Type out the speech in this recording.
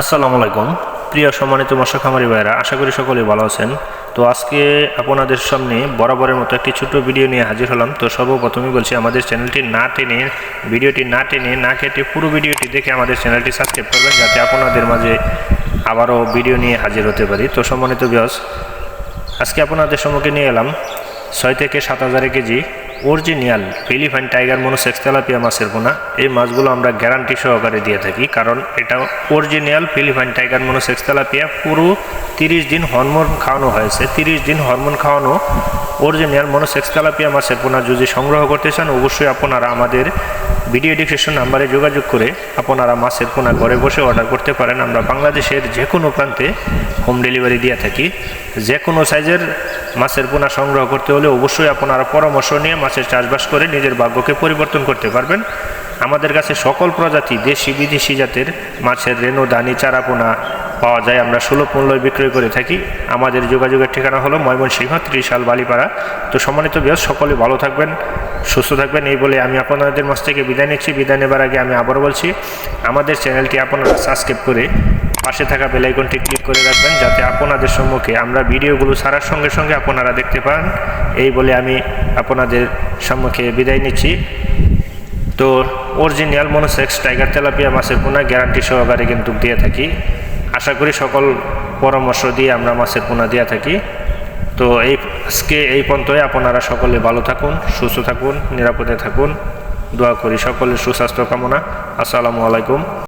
আসসালামু আলাইকুম। প্রিয় সম্মানিত মশা খামারি ভাইরা আশা করি সকলে ভালো আছেন। তো আজকে আপনাদের সামনে বরাবরের মতো একটি ছোট্ট ভিডিও নিয়ে হাজির হলাম। তো সর্বপ্রথমে বলছি, আমাদের চ্যানেলটি না টেনে, ভিডিওটি না টেনে, না কেটে পুরো ভিডিওটি দেখে আমাদের চ্যানেলটি সাবস্ক্রাইব করবেন, যাতে আপনাদের মাঝে আবারও ভিডিও নিয়ে হাজির হতে পারি। তো সম্মানিত বিয়স আজকে আপনাদের সম্মুখে নিয়ে এলাম ছয় থেকে সাত হাজার KG original elephant tiger monosex tilapia মাছের পোনা এই মাছগুলো আমরা গ্যারান্টি সহকারে দিয়ে থাকি, কারণ এটা original Philippine tiger monosex tilapia. পুরো তিরিশ দিন হরমোন খাওয়ানো হয়েছে। তিরিশ দিন হরমোন খাওয়ানো অরিজিনাল মনোসেক্স তেলাপিয়া মাছের পোনা যদি সংগ্রহ করতে চান, অবশ্যই আপনারা আমাদের ভিডিও ডিসক্রিপশন নাম্বারে যোগাযোগ করে আপনারা মাছের পোনা ঘরে বসে অর্ডার করতে পারেন। আমরা বাংলাদেশের যে কোনো প্রান্তে হোম ডেলিভারি দিয়ে থাকি। যে কোনো সাইজের মাছের পোনা সংগ্রহ করতে হলে অবশ্যই আপনারা পরামর্শ নিয়ে মাছের চাষবাস করে নিজের ভাগ্যকে পরিবর্তন করতে পারবেন। আমাদের কাছে সকল প্রজাতি, দেশি, বিদেশি জাতের মাছের রেণু, দানি, চারাপোনা পাওয়া যায়। আমরা সুলভ মূল্যে বিক্রয় করে থাকি। আমাদের যোগাযোগের ঠিকানা হলো ময়মনসিংহ, ত্রিশাল, বালিপাড়া। তো সম্মানিত বয়স সকলে ভালো থাকবেন, সুস্থ থাকবেন। এই বলে আমি আপনাদের মাছ থেকে বিদায় নিচ্ছি। বিদায় নেবার আগে আমি আবারও বলছি, আমাদের চ্যানেলটি আপনারা সাবস্ক্রাইব করে পাশে থাকা বেলাইকনটি ক্লিক করে রাখবেন, যাতে আপনাদের সম্মুখে আমরা ভিডিওগুলো ছাড়ার সঙ্গে সঙ্গে আপনারা দেখতে পান। এই বলে আমি আপনাদের সম্মুখে বিদায় নিচ্ছি। তো অরিজিনাল মনোসেক্স টাইগার তেলাপিয়া মাছের পোনা গ্যারান্টি সহকারে কিন্তু দিয়ে থাকি। আশা করি সকল পরামর্শ দিয়ে আমরা মাছের পোনা দিয়ে থাকি। তো এই আজকে এই পর্যন্তই, আপনারা সকলে ভালো থাকুন, সুস্থ থাকুন, নিরাপদে থাকুন। দোয়া করি সকলের সুস্বাস্থ্য কামনা। আসসালামু আলাইকুম।